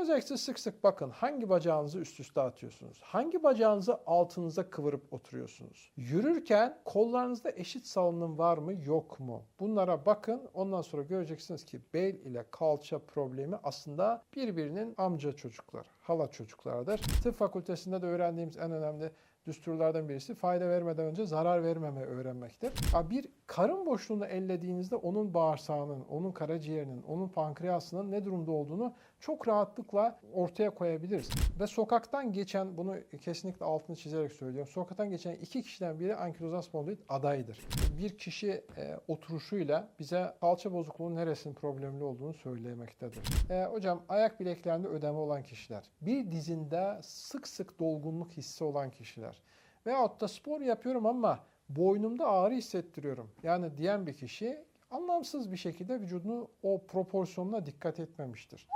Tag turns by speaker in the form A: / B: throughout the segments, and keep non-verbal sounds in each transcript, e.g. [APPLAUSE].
A: Özellikle sık sık bakın hangi bacağınızı üst üste atıyorsunuz? Hangi bacağınızı altınıza kıvırıp oturuyorsunuz? Yürürken kollarınızda eşit salınım var mı yok mu? Bunlara bakın ondan sonra göreceksiniz ki bel ile kalça problemi aslında birbirinin amca çocukları, hala çocuklarıdır. Tıp fakültesinde de öğrendiğimiz en önemli düsturlardan birisi fayda vermeden önce zarar vermeme öğrenmektir. Bir karın boşluğunu ellediğinizde onun bağırsağının, onun karaciğerinin, onun pankreasının ne durumda olduğunu çok rahatlıkla ortaya koyabiliriz. Ve sokaktan geçen, bunu kesinlikle altını çizerek söylüyorum, sokaktan geçen iki kişiden biri ankilozan spondilit adayıdır. Bir kişi e, oturuşuyla bize kalça bozukluğunun neresinin problemli olduğunu söylemektedir. E, hocam ayak bileklerinde ödeme olan kişiler, bir dizinde sık sık dolgunluk hissi olan kişiler veyahut da spor yapıyorum ama boynumda ağrı hissettiriyorum. Yani diyen bir kişi anlamsız bir şekilde vücudunu o proporsiyonuna dikkat etmemiştir.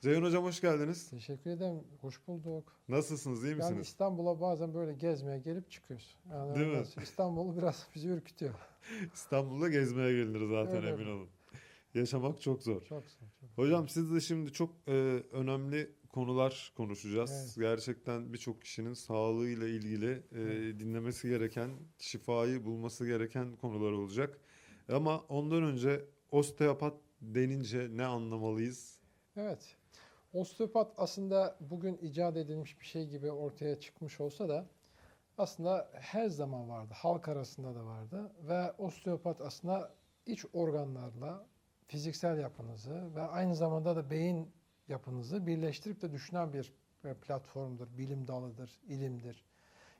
B: Ceyhun Hocam hoş geldiniz.
A: Teşekkür ederim. Hoş bulduk.
B: Nasılsınız, iyi
A: Yani
B: misiniz?
A: İstanbul'a bazen böyle gezmeye gelip çıkıyoruz. Yani
B: Değil mi?
A: biraz İstanbul [LAUGHS] biraz bizi ürkütüyor. [LAUGHS]
B: İstanbul'da gezmeye gelinir zaten
A: Öyle
B: emin
A: mi?
B: olun. Yaşamak çok zor.
A: Çok zor. Çok.
B: Hocam siz de şimdi çok e, önemli konular konuşacağız. Gerçekten birçok kişinin sağlığıyla ilgili e, dinlemesi gereken, şifayı bulması gereken konular olacak. Ama ondan önce osteopat denince ne anlamalıyız?
A: Evet. Osteopat aslında bugün icat edilmiş bir şey gibi ortaya çıkmış olsa da aslında her zaman vardı. Halk arasında da vardı ve osteopat aslında iç organlarla fiziksel yapınızı ve aynı zamanda da beyin yapınızı birleştirip de düşünen bir e, platformdur, bilim dalıdır, ilimdir.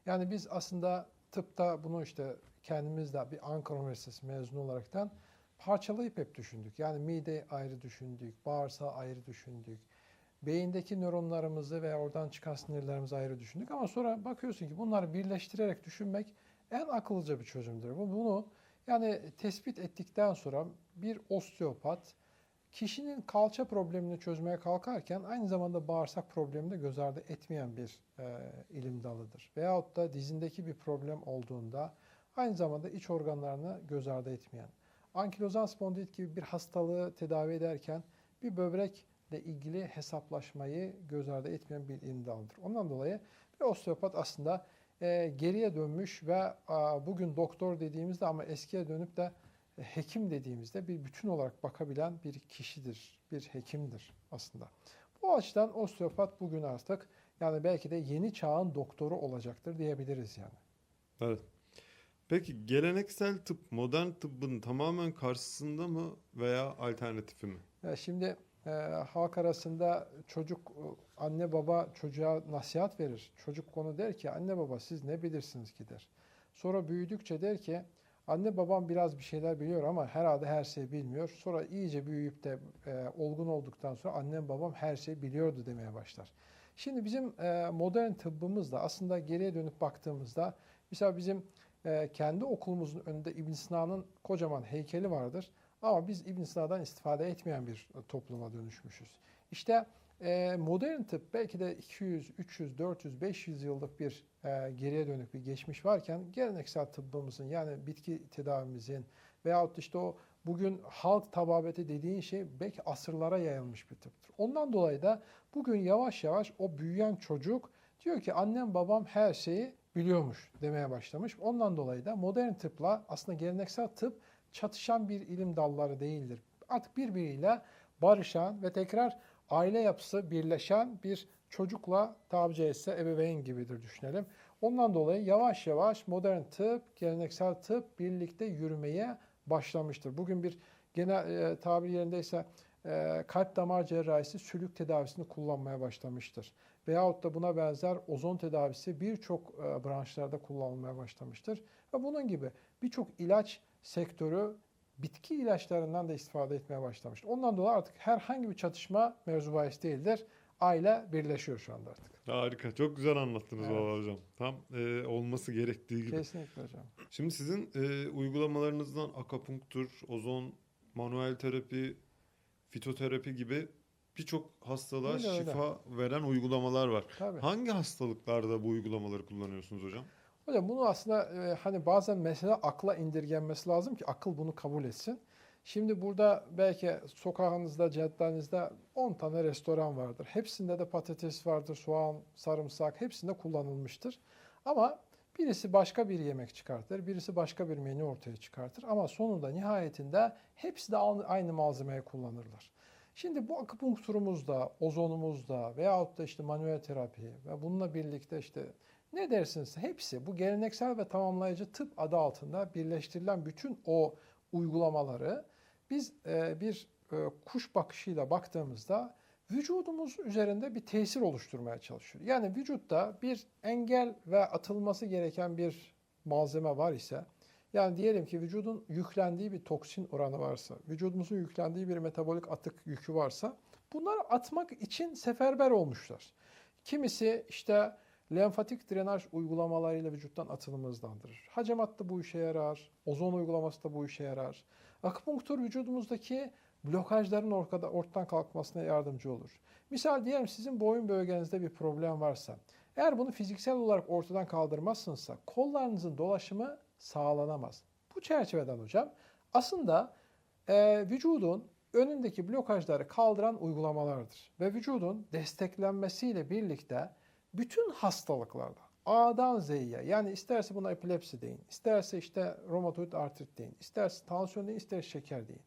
A: Yani biz aslında tıpta bunu işte kendimiz de bir Ankara Üniversitesi mezunu olaraktan parçalayıp hep düşündük. Yani mide ayrı düşündük, bağırsağı ayrı düşündük. Beyindeki nöronlarımızı ve oradan çıkan sinirlerimizi ayrı düşündük. Ama sonra bakıyorsun ki bunları birleştirerek düşünmek en akıllıca bir çözümdür. Bu Bunu yani tespit ettikten sonra bir osteopat kişinin kalça problemini çözmeye kalkarken aynı zamanda bağırsak problemini de göz ardı etmeyen bir e, ilim dalıdır. Veyahut da dizindeki bir problem olduğunda aynı zamanda iç organlarını göz ardı etmeyen. Ankilozan spondilit gibi bir hastalığı tedavi ederken bir böbrekle ilgili hesaplaşmayı göz ardı etmeyen bir ilim dalıdır. Ondan dolayı bir osteopat aslında e, geriye dönmüş ve a, bugün doktor dediğimizde ama eskiye dönüp de e, hekim dediğimizde bir bütün olarak bakabilen bir kişidir, bir hekimdir aslında. Bu açıdan osteopat bugün artık yani belki de yeni çağın doktoru olacaktır diyebiliriz yani.
B: Evet. Peki geleneksel tıp modern tıbbın tamamen karşısında mı veya alternatifi mi?
A: Ya şimdi e, halk arasında çocuk e, anne baba çocuğa nasihat verir. Çocuk konu der ki anne baba siz ne bilirsiniz ki der. Sonra büyüdükçe der ki anne babam biraz bir şeyler biliyor ama herhalde her şeyi bilmiyor. Sonra iyice büyüyüp de e, olgun olduktan sonra annem babam her şeyi biliyordu demeye başlar. Şimdi bizim e, modern tıbbımızda aslında geriye dönüp baktığımızda mesela bizim e, kendi okulumuzun önünde İbn Sina'nın kocaman heykeli vardır. Ama biz İbn Sina'dan istifade etmeyen bir topluma dönüşmüşüz. İşte e, modern tıp belki de 200, 300, 400, 500 yıllık bir e, geriye dönük bir geçmiş varken geleneksel tıbbımızın yani bitki tedavimizin veyahut işte o bugün halk tababeti dediğin şey belki asırlara yayılmış bir tıptır. Ondan dolayı da bugün yavaş yavaş o büyüyen çocuk diyor ki annem babam her şeyi biliyormuş demeye başlamış. Ondan dolayı da modern tıpla aslında geleneksel tıp çatışan bir ilim dalları değildir. Artık birbiriyle barışan ve tekrar aile yapısı birleşen bir çocukla tabiri caizse ebeveyn gibidir düşünelim. Ondan dolayı yavaş yavaş modern tıp, geleneksel tıp birlikte yürümeye başlamıştır. Bugün bir genel e, tabir yerindeyse e, kalp damar cerrahisi sülük tedavisini kullanmaya başlamıştır. Veyahut da buna benzer ozon tedavisi birçok e, branşlarda kullanılmaya başlamıştır. Ve bunun gibi birçok ilaç sektörü bitki ilaçlarından da istifade etmeye başlamıştır. Ondan dolayı artık herhangi bir çatışma mevzu bahis değildir. Aile birleşiyor şu anda artık.
B: Harika. Çok güzel anlattınız
A: Evet.
B: valla hocam. Tam e, olması gerektiği gibi.
A: Kesinlikle hocam.
B: Şimdi sizin e, uygulamalarınızdan akupunktur, ozon, manuel terapi, fitoterapi gibi birçok hastalığa
A: Öyle, öyle.
B: şifa veren uygulamalar var.
A: Tabii.
B: Hangi hastalıklarda bu uygulamaları kullanıyorsunuz hocam?
A: Hocam bunu aslında e, hani bazen mesele akla indirgenmesi lazım ki akıl bunu kabul etsin. Şimdi burada belki sokağınızda, caddenizde 10 tane restoran vardır. Hepsinde de patates vardır, soğan, sarımsak hepsinde kullanılmıştır. Ama birisi başka bir yemek çıkartır, birisi başka bir menü ortaya çıkartır. Ama sonunda nihayetinde hepsi de aynı malzemeyi kullanırlar. Şimdi bu akupunkturumuzda, ozonumuzda veyahut da işte manuel terapi ve bununla birlikte işte ne dersiniz hepsi bu geleneksel ve tamamlayıcı tıp adı altında birleştirilen bütün o uygulamaları biz e, bir e, kuş bakışıyla baktığımızda vücudumuz üzerinde bir tesir oluşturmaya çalışıyor. Yani vücutta bir engel ve atılması gereken bir malzeme var ise yani diyelim ki vücudun yüklendiği bir toksin oranı varsa, vücudumuzun yüklendiği bir metabolik atık yükü varsa bunları atmak için seferber olmuşlar. Kimisi işte lenfatik drenaj uygulamalarıyla vücuttan atılımı hızlandırır. Hacamat da bu işe yarar, ozon uygulaması da bu işe yarar. Akupunktur vücudumuzdaki blokajların ortada, ortadan kalkmasına yardımcı olur. Misal diyelim sizin boyun bölgenizde bir problem varsa, eğer bunu fiziksel olarak ortadan kaldırmazsınızsa kollarınızın dolaşımı sağlanamaz. Bu çerçeveden hocam aslında e, vücudun önündeki blokajları kaldıran uygulamalardır. Ve vücudun desteklenmesiyle birlikte bütün hastalıklarda A'dan Z'ye yani isterse buna epilepsi deyin, isterse işte romatoid artrit deyin, isterse tansiyon deyin, isterse şeker deyin.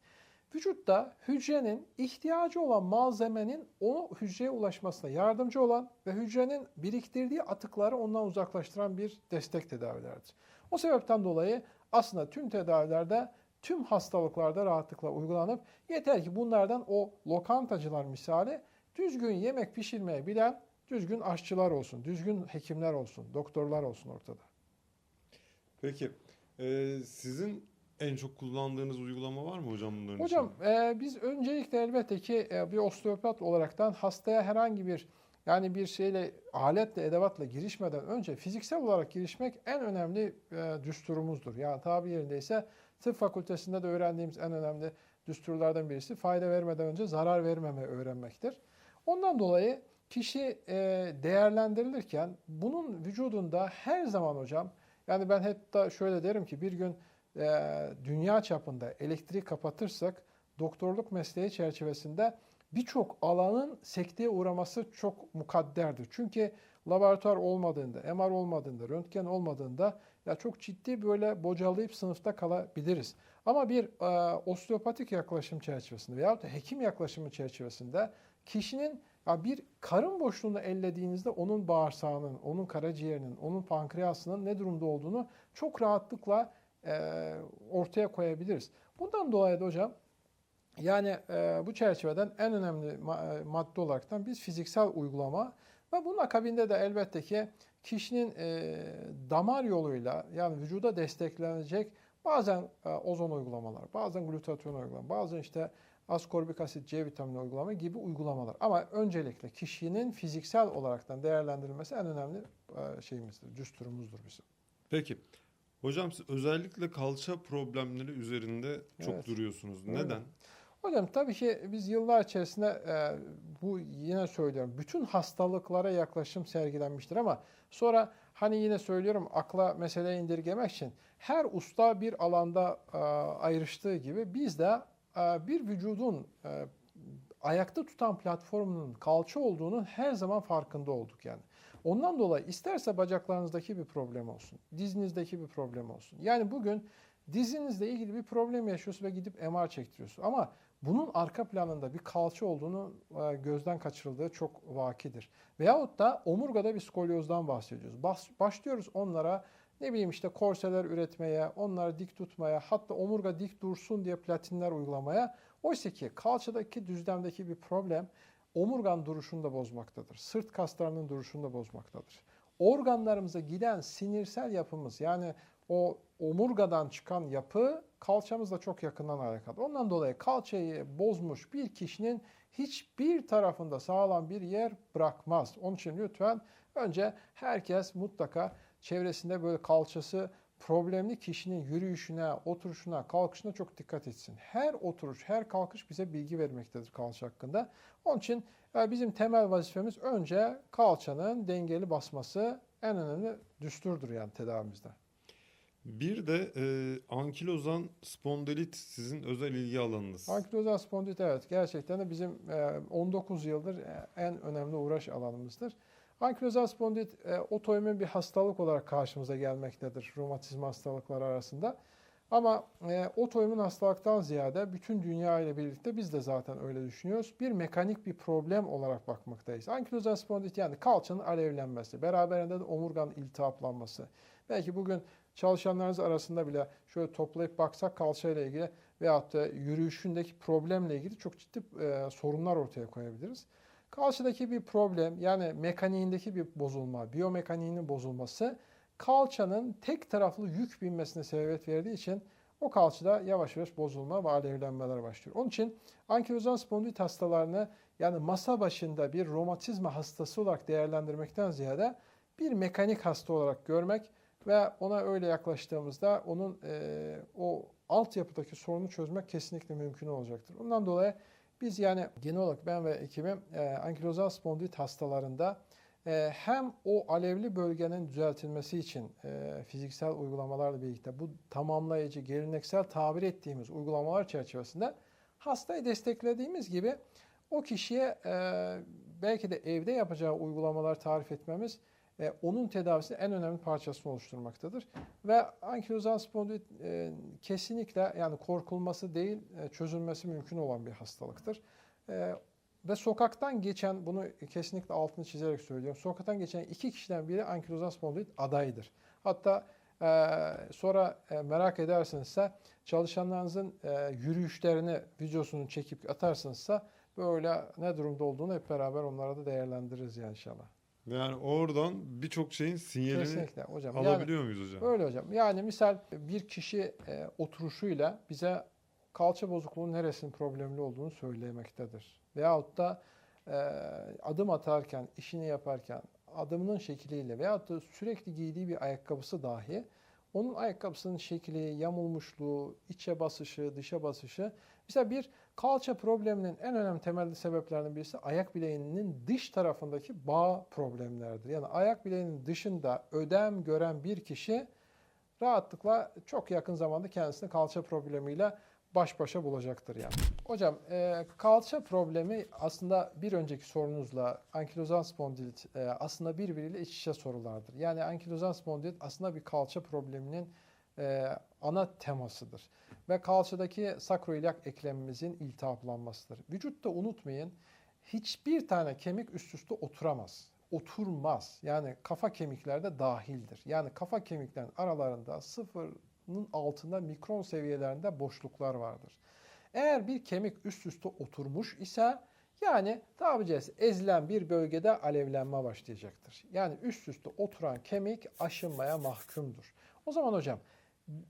A: Vücutta hücrenin ihtiyacı olan malzemenin o hücreye ulaşmasına yardımcı olan ve hücrenin biriktirdiği atıkları ondan uzaklaştıran bir destek tedavilerdir. O sebepten dolayı aslında tüm tedavilerde tüm hastalıklarda rahatlıkla uygulanıp yeter ki bunlardan o lokantacılar misali düzgün yemek pişirmeye bilen düzgün aşçılar olsun, düzgün hekimler olsun, doktorlar olsun ortada.
B: Peki e, sizin en çok kullandığınız uygulama var mı hocam bunların
A: Hocam e, biz öncelikle elbette ki e, bir osteopat olaraktan hastaya herhangi bir yani bir şeyle aletle edevatla girişmeden önce fiziksel olarak girişmek en önemli e, düsturumuzdur. Yani tabi yerindeyse tıp fakültesinde de öğrendiğimiz en önemli düsturlardan birisi fayda vermeden önce zarar vermeme öğrenmektir. Ondan dolayı kişi e, değerlendirilirken bunun vücudunda her zaman hocam yani ben da şöyle derim ki bir gün e, dünya çapında elektrik kapatırsak doktorluk mesleği çerçevesinde birçok alanın sekteye uğraması çok mukadderdir. Çünkü laboratuvar olmadığında, MR olmadığında, röntgen olmadığında ya çok ciddi böyle bocalayıp sınıfta kalabiliriz. Ama bir e, osteopatik yaklaşım çerçevesinde veyahut da hekim yaklaşımı çerçevesinde kişinin ya bir karın boşluğunu ellediğinizde onun bağırsağının, onun karaciğerinin, onun pankreasının ne durumda olduğunu çok rahatlıkla e, ortaya koyabiliriz. Bundan dolayı da hocam yani e, bu çerçeveden en önemli ma madde olaraktan biz fiziksel uygulama ve bunun akabinde de elbette ki kişinin e, damar yoluyla yani vücuda desteklenecek bazen e, ozon uygulamalar, bazen glutatyon uygulamalar, bazen işte askorbik asit, C vitamini uygulama gibi uygulamalar. Ama öncelikle kişinin fiziksel olaraktan değerlendirilmesi en önemli e, şeyimizdir, düsturumuzdur bizim.
B: Peki. Hocam siz özellikle kalça problemleri üzerinde çok
A: Evet.
B: duruyorsunuz.
A: Öyle.
B: Neden?
A: Hocam tabii ki biz yıllar içerisinde e, bu yine söylüyorum bütün hastalıklara yaklaşım sergilenmiştir ama sonra hani yine söylüyorum akla meseleyi indirgemek için her usta bir alanda e, ayrıştığı gibi biz de bir vücudun e, ayakta tutan platformunun kalça olduğunun her zaman farkında olduk yani. Ondan dolayı isterse bacaklarınızdaki bir problem olsun, dizinizdeki bir problem olsun. Yani bugün dizinizle ilgili bir problem yaşıyorsun ve gidip MR çektiriyorsun. Ama bunun arka planında bir kalça olduğunu e, gözden kaçırıldığı çok vakidir. Veyahut da omurgada bir skolyozdan bahsediyoruz. Başlıyoruz onlara ne bileyim işte korseler üretmeye, onları dik tutmaya, hatta omurga dik dursun diye platinler uygulamaya. Oysa ki kalçadaki düzlemdeki bir problem omurgan duruşunu da bozmaktadır. Sırt kaslarının duruşunu da bozmaktadır. Organlarımıza giden sinirsel yapımız yani o omurgadan çıkan yapı kalçamızla çok yakından alakalı. Ondan dolayı kalçayı bozmuş bir kişinin hiçbir tarafında sağlam bir yer bırakmaz. Onun için lütfen önce herkes mutlaka çevresinde böyle kalçası problemli kişinin yürüyüşüne, oturuşuna, kalkışına çok dikkat etsin. Her oturuş, her kalkış bize bilgi vermektedir kalça hakkında. Onun için e, bizim temel vazifemiz önce kalçanın dengeli basması en önemli düsturdur yani tedavimizde.
B: Bir de e, ankilozan spondilit sizin özel ilgi alanınız.
A: Ankilozal spondilit evet gerçekten de bizim e, 19 yıldır e, en önemli uğraş alanımızdır. Ankilozal spondilit e, otoimmün bir hastalık olarak karşımıza gelmektedir romatizma hastalıkları arasında. Ama e, otoimmün hastalıktan ziyade bütün dünya ile birlikte biz de zaten öyle düşünüyoruz. Bir mekanik bir problem olarak bakmaktayız. Ankilozal spondilit yani kalçanın alevlenmesi, beraberinde de omurganın iltihaplanması. Belki bugün çalışanlarınız arasında bile şöyle toplayıp baksak kalçayla ilgili veyahut da yürüyüşündeki problemle ilgili çok ciddi e, sorunlar ortaya koyabiliriz. Kalçadaki bir problem yani mekaniğindeki bir bozulma, biyomekaniğinin bozulması kalçanın tek taraflı yük binmesine sebebiyet verdiği için o kalçada yavaş yavaş bozulma ve alevlenmeler başlıyor. Onun için ankilozan spondilit hastalarını yani masa başında bir romatizma hastası olarak değerlendirmekten ziyade bir mekanik hasta olarak görmek ve ona öyle yaklaştığımızda onun e, o altyapıdaki sorunu çözmek kesinlikle mümkün olacaktır. Ondan dolayı biz yani genel olarak ben ve ekibim e, ankilozal spondilit hastalarında e, hem o alevli bölgenin düzeltilmesi için e, fiziksel uygulamalarla birlikte bu tamamlayıcı, geleneksel tabir ettiğimiz uygulamalar çerçevesinde hastayı desteklediğimiz gibi o kişiye e, belki de evde yapacağı uygulamalar tarif etmemiz e, onun tedavisinin en önemli parçasını oluşturmaktadır. Ve ankilozal spondilit e, kesinlikle yani korkulması değil e, çözülmesi mümkün olan bir hastalıktır. E, ve sokaktan geçen, bunu kesinlikle altını çizerek söylüyorum. Sokaktan geçen iki kişiden biri ankilozal spondilit adayıdır. Hatta e, sonra e, merak edersinizse çalışanlarınızın e, yürüyüşlerini, videosunu çekip atarsınızsa böyle ne durumda olduğunu hep beraber onlara da değerlendiririz yani inşallah.
B: Yani oradan birçok şeyin sinyalini
A: Kesinlikle hocam. Yani-
B: alabiliyor muyuz hocam?
A: Öyle hocam. Yani misal bir kişi e, oturuşuyla bize kalça bozukluğunun neresinin problemli olduğunu söylemektedir. Veyahut da e, adım atarken, işini yaparken adımının şekliyle veyahut da sürekli giydiği bir ayakkabısı dahi onun ayakkabısının şekli, yamulmuşluğu, içe basışı, dışa basışı. Mesela bir kalça probleminin en önemli temel sebeplerinden birisi ayak bileğinin dış tarafındaki bağ problemleridir. Yani ayak bileğinin dışında ödem gören bir kişi rahatlıkla çok yakın zamanda kendisini kalça problemiyle baş başa bulacaktır yani. Hocam e, kalça problemi aslında bir önceki sorunuzla ankilozal spondilit e, aslında birbiriyle iç içe sorulardır. Yani ankilozal spondilit aslında bir kalça probleminin e, ana temasıdır. Ve kalçadaki sakroiliak eklemimizin iltihaplanmasıdır. Vücutta unutmayın hiçbir tane kemik üst üste oturamaz. Oturmaz. Yani kafa kemiklerde dahildir. Yani kafa kemiklerin aralarında sıfırın altında mikron seviyelerinde boşluklar vardır. Eğer bir kemik üst üste oturmuş ise yani tabiri caizse ezilen bir bölgede alevlenme başlayacaktır. Yani üst üste oturan kemik aşınmaya mahkumdur. O zaman hocam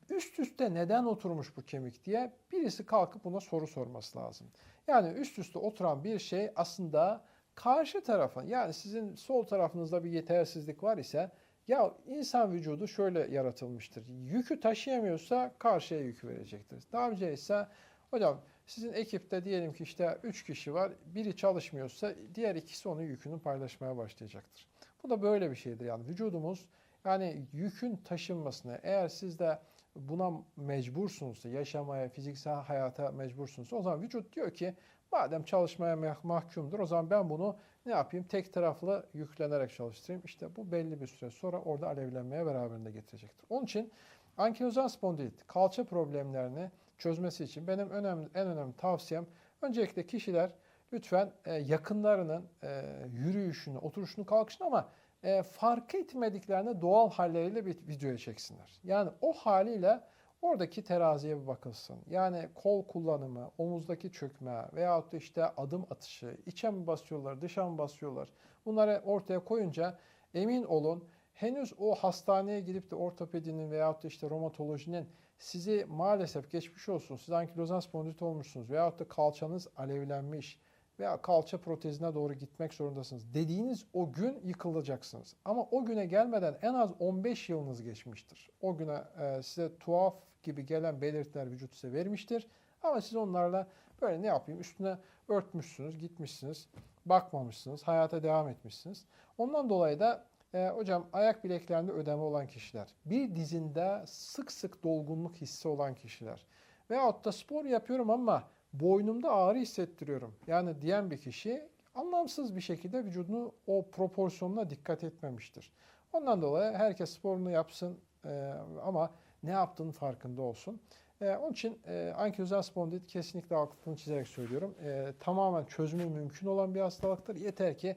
A: üst üste neden oturmuş bu kemik diye birisi kalkıp buna soru sorması lazım. Yani üst üste oturan bir şey aslında karşı tarafın yani sizin sol tarafınızda bir yetersizlik var ise ya insan vücudu şöyle yaratılmıştır. Yükü taşıyamıyorsa karşıya yük verecektir. Daha ise hocam sizin ekipte diyelim ki işte 3 kişi var. Biri çalışmıyorsa diğer ikisi onun yükünü paylaşmaya başlayacaktır. Bu da böyle bir şeydir yani vücudumuz yani yükün taşınmasını eğer siz de buna mecbursunuzsa, yaşamaya, fiziksel hayata mecbursunuzsa o zaman vücut diyor ki madem çalışmaya mah- mahkumdur o zaman ben bunu ne yapayım? Tek taraflı yüklenerek çalıştırayım. İşte bu belli bir süre sonra orada alevlenmeye beraberinde getirecektir. Onun için ankilozal spondilit kalça problemlerini çözmesi için benim önemli, en önemli tavsiyem öncelikle kişiler lütfen e, yakınlarının e, yürüyüşünü, oturuşunu, kalkışını ama e, fark etmediklerini doğal halleriyle bir videoya çeksinler. Yani o haliyle oradaki teraziye bir bakılsın. Yani kol kullanımı, omuzdaki çökme veyahut da işte adım atışı, içe mi basıyorlar, dışa mı basıyorlar bunları ortaya koyunca emin olun henüz o hastaneye gidip de ortopedinin veyahut da işte romatolojinin sizi maalesef geçmiş olsun siz ankilozan spondilit olmuşsunuz veyahut da kalçanız alevlenmiş veya kalça protezine doğru gitmek zorundasınız dediğiniz o gün yıkılacaksınız. Ama o güne gelmeden en az 15 yılınız geçmiştir. O güne e, size tuhaf gibi gelen belirtiler vücut size vermiştir. Ama siz onlarla böyle ne yapayım üstüne örtmüşsünüz, gitmişsiniz, bakmamışsınız, hayata devam etmişsiniz. Ondan dolayı da E, hocam ayak bileklerinde ödeme olan kişiler, bir dizinde sık sık dolgunluk hissi olan kişiler veyahut da spor yapıyorum ama boynumda ağrı hissettiriyorum. Yani diyen bir kişi anlamsız bir şekilde vücudunu o proporsiyonuna dikkat etmemiştir. Ondan dolayı herkes sporunu yapsın e, ama ne yaptığının farkında olsun. E, onun için e, ankilozal spondilit kesinlikle altını çizerek söylüyorum. E, tamamen çözümü mümkün olan bir hastalıktır. Yeter ki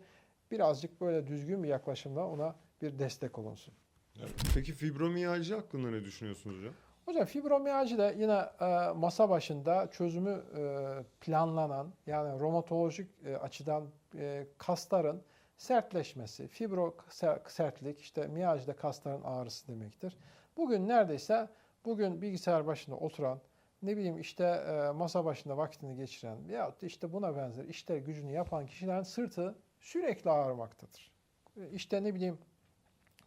A: birazcık böyle düzgün bir yaklaşımla ona bir destek olunsun.
B: Peki fibromiyalji hakkında ne düşünüyorsunuz hocam?
A: Hocam fibromiyalji de yine e, masa başında çözümü e, planlanan yani romatolojik e, açıdan e, kasların sertleşmesi, fibro ser- sertlik işte miyajda kasların ağrısı demektir. Bugün neredeyse bugün bilgisayar başında oturan ne bileyim işte e, masa başında vaktini geçiren veyahut da işte buna benzer işler gücünü yapan kişilerin sırtı sürekli ağrımaktadır. E, İşte ne bileyim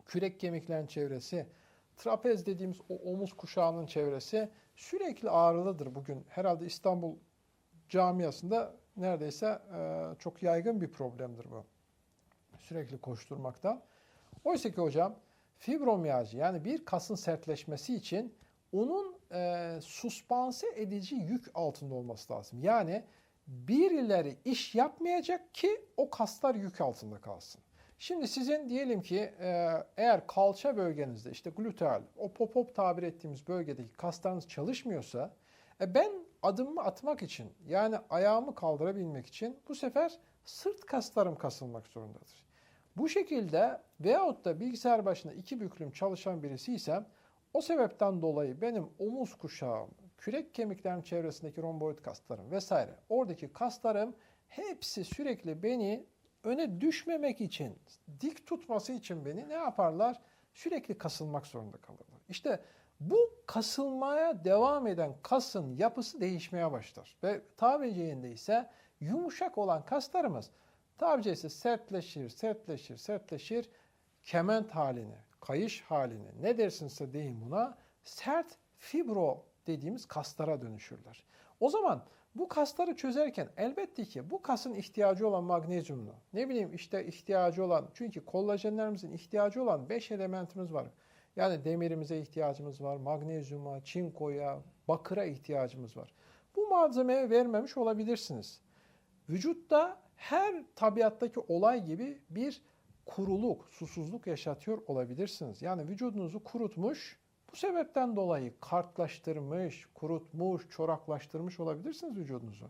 A: kürek kemiklerin çevresi, trapez dediğimiz o omuz kuşağının çevresi sürekli ağrılıdır bugün. Herhalde İstanbul camiasında neredeyse e, çok yaygın bir problemdir bu. Sürekli koşturmaktan. Oysa ki hocam fibromiyalji yani bir kasın sertleşmesi için onun e, suspanse edici yük altında olması lazım. Yani birileri iş yapmayacak ki o kaslar yük altında kalsın. Şimdi sizin diyelim ki e, eğer kalça bölgenizde işte gluteal, o pop-up tabir ettiğimiz bölgedeki kaslarınız çalışmıyorsa e, ben adımımı atmak için yani ayağımı kaldırabilmek için bu sefer sırt kaslarım kasılmak zorundadır. Bu şekilde veyahut da bilgisayar başında iki büklüm çalışan birisi ise o sebepten dolayı benim omuz kuşağım, kürek kemiklerim çevresindeki romboid kaslarım vesaire oradaki kaslarım hepsi sürekli beni öne düşmemek için, dik tutması için beni ne yaparlar? Sürekli kasılmak zorunda kalırlar. İşte bu kasılmaya devam eden kasın yapısı değişmeye başlar. Ve tabiri caizinde ise yumuşak olan kaslarımız tabiri caizse sertleşir, sertleşir, sertleşir. Kement halini, kayış halini ne dersinse deyin buna sert fibro dediğimiz kaslara dönüşürler. O zaman bu kasları çözerken elbette ki bu kasın ihtiyacı olan magnezyumlu, ne bileyim işte ihtiyacı olan, çünkü kollajenlerimizin ihtiyacı olan 5 elementimiz var. Yani demirimize ihtiyacımız var, magnezyuma, çinkoya, bakıra ihtiyacımız var. Bu malzemeyi vermemiş olabilirsiniz. Vücutta her tabiattaki olay gibi bir kuruluk, susuzluk yaşatıyor olabilirsiniz. Yani vücudunuzu kurutmuş, bu sebepten dolayı kartlaştırmış, kurutmuş, çoraklaştırmış olabilirsiniz vücudunuzu.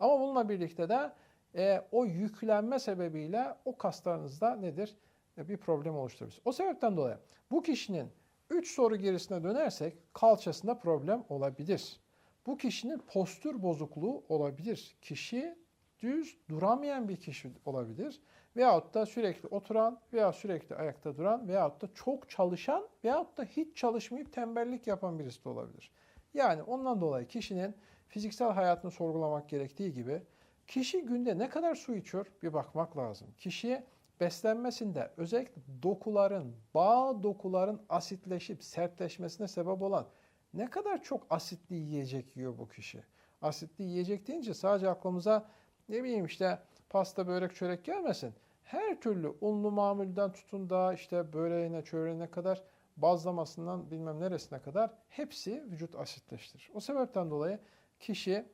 A: Ama bununla birlikte de e, o yüklenme sebebiyle o kaslarınızda nedir? E, bir problem oluşturabilir. O sebepten dolayı bu kişinin 3 soru gerisine dönersek kalçasında problem olabilir. Bu kişinin postür bozukluğu olabilir. Kişi düz duramayan bir kişi olabilir. Veyahut da sürekli oturan veya sürekli ayakta duran veyahut da çok çalışan veyahut da hiç çalışmayıp tembellik yapan birisi de olabilir. Yani ondan dolayı kişinin fiziksel hayatını sorgulamak gerektiği gibi kişi günde ne kadar su içiyor bir bakmak lazım. Kişi beslenmesinde özellikle dokuların, bağ dokuların asitleşip sertleşmesine sebep olan ne kadar çok asitli yiyecek yiyor bu kişi. Asitli yiyecek deyince sadece aklımıza ne bileyim işte pasta, börek, çörek gelmesin. Her türlü unlu mamulden tutun da işte böreğine, çöreğine kadar bazlamasından bilmem neresine kadar hepsi vücut asitleştirir. O sebepten dolayı kişi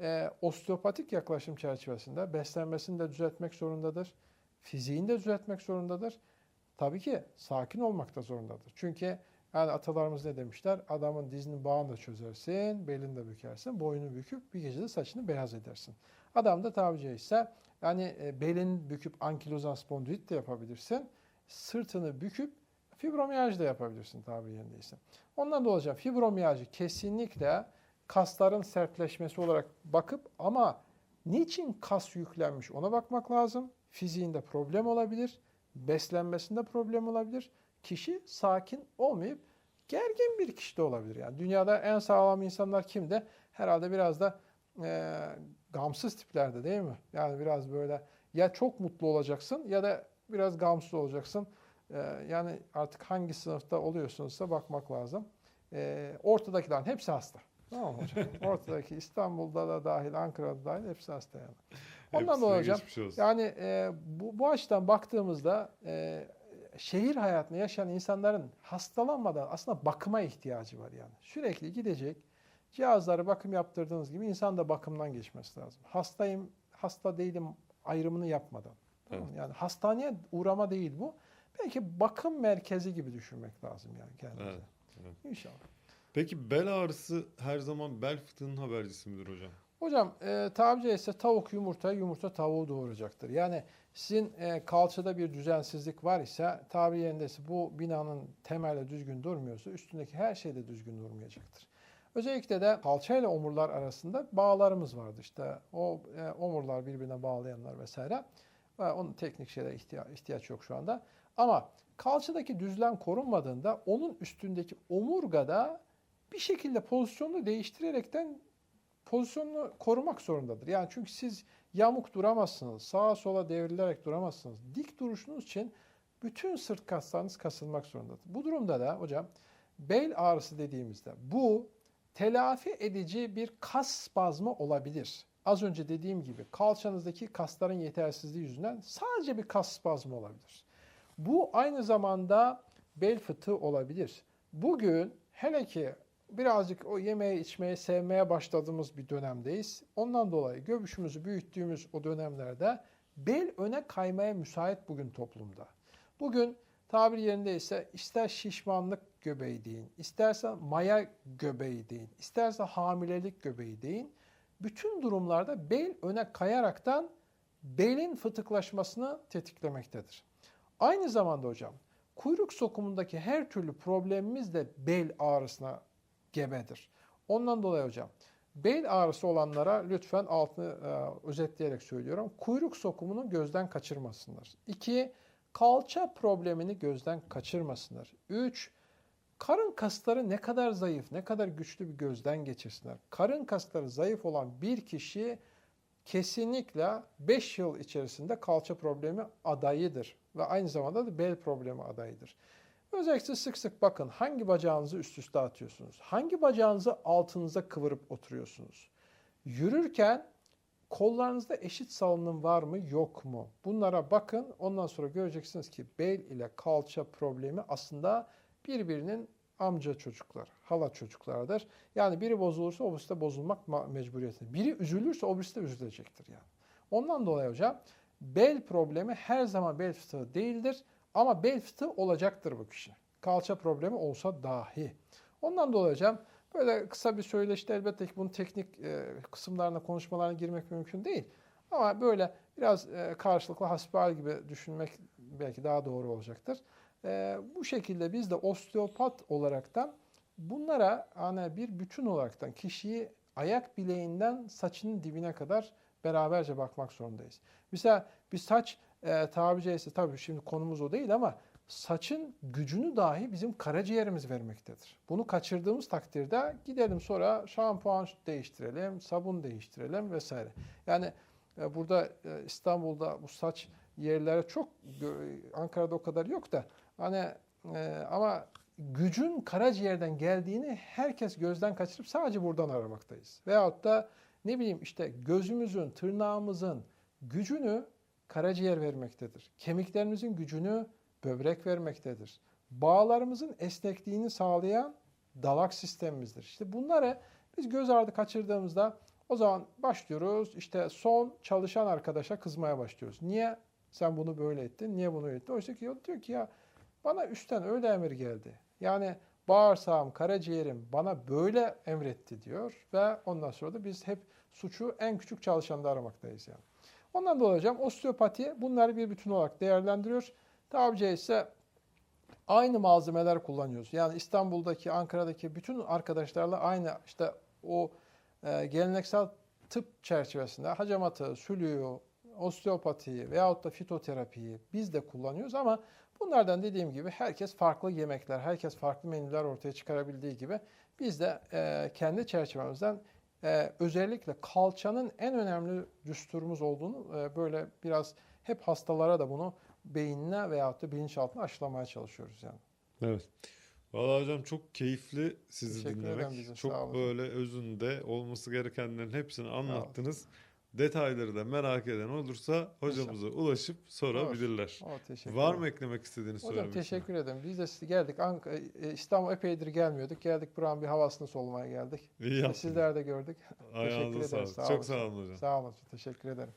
A: e, osteopatik yaklaşım çerçevesinde beslenmesini de düzeltmek zorundadır. Fiziğini de düzeltmek zorundadır. Tabii ki sakin olmak da zorundadır. Çünkü yani atalarımız ne demişler? Adamın dizinin bağını da çözersin, belini de bükersin, boynunu büküp bir gecede saçını beyaz edersin. Adam da tabiri caizse yani e, belin büküp ankilozan spondilit de yapabilirsin. Sırtını büküp fibromiyalji de yapabilirsin tabiri yerindeyse. Ondan dolayı hocam fibromiyalji kesinlikle kasların sertleşmesi olarak bakıp ama niçin kas yüklenmiş ona bakmak lazım. Fiziğinde problem olabilir, beslenmesinde problem olabilir. Kişi sakin olmayıp gergin bir kişi de olabilir. Yani dünyada en sağlam insanlar kimde? Herhalde biraz da e, gamsız tiplerde değil mi? Yani biraz böyle ya çok mutlu olacaksın ya da biraz gamsız olacaksın. E, yani artık hangi sınıfta oluyorsunuzsa bakmak lazım. E, ortadakilerin hepsi hasta. Tamam hocam? [LAUGHS] Ortadaki İstanbul'da da dahil, Ankara'da dahil hepsi hasta yani. Ondan dolayı hocam
B: geçmiş olsun.
A: yani e, bu, bu açıdan baktığımızda e, şehir hayatını yaşayan insanların hastalanmadan aslında bakıma ihtiyacı var yani. Sürekli gidecek, cihazları bakım yaptırdığınız gibi insan da bakımdan geçmesi lazım. Hastayım, hasta değilim ayrımını yapmadan. Mı? Yani hastaneye uğrama değil bu. Belki bakım merkezi gibi düşünmek lazım yani kendimize.
B: Evet, evet.
A: İnşallah.
B: Peki bel ağrısı her zaman bel fıtığının habercisi midir hocam?
A: Hocam e, tabiri caizse tavuk yumurta, yumurta tavuğu doğuracaktır. Yani sizin e, kalçada bir düzensizlik var ise tabiri yerindeyse bu binanın temeli düzgün durmuyorsa üstündeki her şey de düzgün durmayacaktır. Özellikle de kalça ile omurlar arasında bağlarımız vardı işte. O e, omurlar birbirine bağlayanlar vesaire. Ve onun teknik şeylere ihtiya- ihtiyaç yok şu anda. Ama kalçadaki düzlem korunmadığında onun üstündeki omurgada bir şekilde pozisyonunu değiştirerekten pozisyonunu korumak zorundadır. Yani çünkü siz yamuk duramazsınız, sağa sola devrilerek duramazsınız. Dik duruşunuz için bütün sırt kaslarınız kasılmak zorundadır. Bu durumda da hocam bel ağrısı dediğimizde bu telafi edici bir kas spazmı olabilir. Az önce dediğim gibi kalçanızdaki kasların yetersizliği yüzünden sadece bir kas spazmı olabilir. Bu aynı zamanda bel fıtığı olabilir. Bugün hele ki birazcık o yemeği içmeyi sevmeye başladığımız bir dönemdeyiz. Ondan dolayı göbüşümüzü büyüttüğümüz o dönemlerde bel öne kaymaya müsait bugün toplumda. Bugün tabir yerindeyse ister şişmanlık göbeği deyin, isterse maya göbeği deyin, isterse hamilelik göbeği deyin. Bütün durumlarda bel öne kayaraktan belin fıtıklaşmasını tetiklemektedir. Aynı zamanda hocam kuyruk sokumundaki her türlü problemimiz de bel ağrısına gebedir. Ondan dolayı hocam bel ağrısı olanlara lütfen altını e, özetleyerek söylüyorum. Kuyruk sokumunu gözden kaçırmasınlar. 2. Kalça problemini gözden kaçırmasınlar. 3. Karın kasları ne kadar zayıf, ne kadar güçlü bir gözden geçirsinler. Karın kasları zayıf olan bir kişi kesinlikle 5 yıl içerisinde kalça problemi adayıdır ve aynı zamanda da bel problemi adayıdır. Özellikle sık sık bakın hangi bacağınızı üst üste atıyorsunuz? Hangi bacağınızı altınıza kıvırıp oturuyorsunuz? Yürürken kollarınızda eşit salınım var mı yok mu? Bunlara bakın ondan sonra göreceksiniz ki bel ile kalça problemi aslında birbirinin amca çocuklar, hala çocuklardır. Yani biri bozulursa öbürüsü de bozulmak ma- mecburiyetinde. Biri üzülürse öbürüsü de üzülecektir yani. Ondan dolayı hocam bel problemi her zaman bel fıtığı değildir. Ama bel fıtığı olacaktır bu kişi. Kalça problemi olsa dahi. Ondan dolayı hocam böyle kısa bir söyleşte elbette ki bunun teknik e, kısımlarına konuşmalarına girmek mümkün değil. Ama böyle biraz e, karşılıklı hasbihal gibi düşünmek belki daha doğru olacaktır. E, bu şekilde biz de osteopat olaraktan bunlara hani bir bütün olaraktan kişiyi ayak bileğinden saçının dibine kadar beraberce bakmak zorundayız. Mesela bir saç e, tabiri caizse tabii şimdi konumuz o değil ama saçın gücünü dahi bizim karaciğerimiz vermektedir. Bunu kaçırdığımız takdirde gidelim sonra şampuan değiştirelim, sabun değiştirelim vesaire. Yani e, burada e, İstanbul'da bu saç yerlere çok Ankara'da o kadar yok da hani e, ama gücün karaciğerden geldiğini herkes gözden kaçırıp sadece buradan aramaktayız. Veyahut da ne bileyim işte gözümüzün, tırnağımızın gücünü karaciğer vermektedir. Kemiklerimizin gücünü böbrek vermektedir. Bağlarımızın esnekliğini sağlayan dalak sistemimizdir. İşte bunları biz göz ardı kaçırdığımızda o zaman başlıyoruz işte son çalışan arkadaşa kızmaya başlıyoruz. Niye sen bunu böyle ettin? Niye bunu ettin? Oysa ki diyor ki ya bana üstten öyle emir geldi. Yani bağırsağım, karaciğerim bana böyle emretti diyor ve ondan sonra da biz hep suçu en küçük çalışanda aramaktayız yani. Ondan dolayı hocam osteopati bunları bir bütün olarak değerlendiriyor. Tabiri caizse aynı malzemeler kullanıyoruz. Yani İstanbul'daki, Ankara'daki bütün arkadaşlarla aynı işte o e, geleneksel tıp çerçevesinde hacamatı, sülüğü, osteopatiyi veyahut da fitoterapiyi biz de kullanıyoruz ama bunlardan dediğim gibi herkes farklı yemekler, herkes farklı menüler ortaya çıkarabildiği gibi biz de e, kendi çerçevemizden e, özellikle kalçanın en önemli düsturumuz olduğunu e, böyle biraz hep hastalara da bunu beynine veyahut da bilinçaltına aşılamaya çalışıyoruz yani.
B: Evet. Vallahi hocam çok keyifli sizi
A: Teşekkür
B: dinlemek.
A: bize,
B: Çok böyle özünde olması gerekenlerin hepsini anlattınız. Detayları da merak eden olursa hocamıza ulaşıp sorabilirler.
A: O teşekkür
B: Var mı eklemek istediğiniz
A: Hocam
B: söylemek
A: teşekkür ederim. Biz de geldik Ank e, İstanbul epeydir gelmiyorduk. Geldik buranın bir havasını solmaya geldik.
B: İyi yaptınız.
A: Sizler de gördük.
B: Ayağınıza sağlık.
A: Sağ
B: Çok sağ olun hocam.
A: Sağ olun. Teşekkür ederim.